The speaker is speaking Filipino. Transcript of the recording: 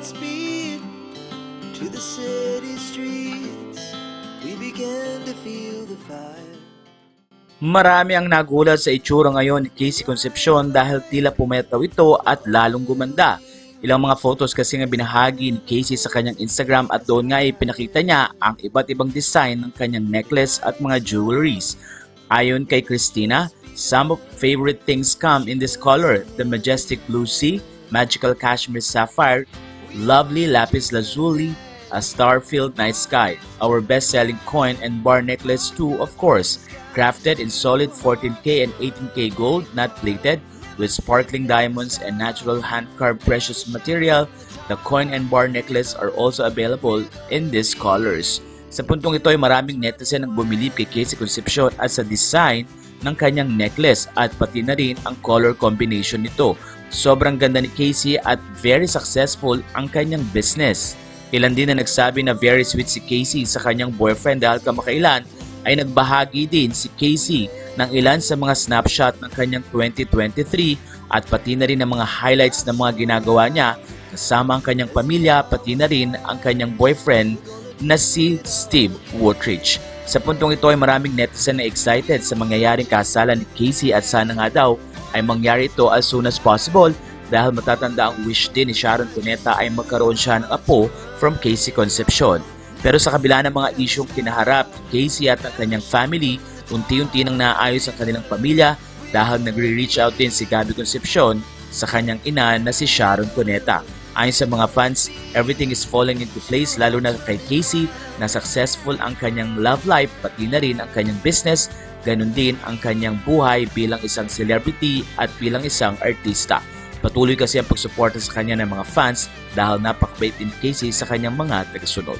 Godspeed to the city streets. We began to feel the fire. Marami ang nagulat sa itsura ngayon ni Casey Concepcion dahil tila pumetaw ito at lalong gumanda. Ilang mga photos kasi nga binahagi ni Casey sa kanyang Instagram at doon nga ay pinakita niya ang iba't ibang design ng kanyang necklace at mga jewelries. Ayon kay Christina, some of favorite things come in this color, the majestic blue sea, magical cashmere sapphire, lovely lapis lazuli, a star-filled night sky. Our best-selling coin and bar necklace too, of course, crafted in solid 14K and 18K gold, not plated, with sparkling diamonds and natural hand-carved precious material. The coin and bar necklace are also available in these colors. Sa puntong ito ay maraming netizen ang bumilib kay Casey Concepcion at sa design ng kanyang necklace at pati na rin ang color combination nito. Sobrang ganda ni Casey at very successful ang kanyang business. Ilan din na nagsabi na very sweet si Casey sa kanyang boyfriend dahil kamakailan ay nagbahagi din si Casey ng ilan sa mga snapshot ng kanyang 2023 at pati na rin ang mga highlights ng mga ginagawa niya kasama ang kanyang pamilya pati na rin ang kanyang boyfriend na si Steve Woodridge. Sa puntong ito ay maraming netizen na excited sa mangyayaring kasalan ni Casey at sana nga daw ay mangyari ito as soon as possible dahil matatanda ang wish din ni Sharon Cuneta ay magkaroon siya ng apo from Casey Concepcion. Pero sa kabila ng mga isyong kinaharap ni Casey at ang kanyang family, unti-unti nang naayos ang kanilang pamilya dahil nagre-reach out din si Gabby Concepcion sa kanyang ina na si Sharon Cuneta. Ayon sa mga fans, everything is falling into place lalo na kay Casey na successful ang kanyang love life pati na rin ang kanyang business, ganun din ang kanyang buhay bilang isang celebrity at bilang isang artista. Patuloy kasi ang pagsuporta sa kanya ng mga fans dahil napakabait din Casey sa kanyang mga tagasunod.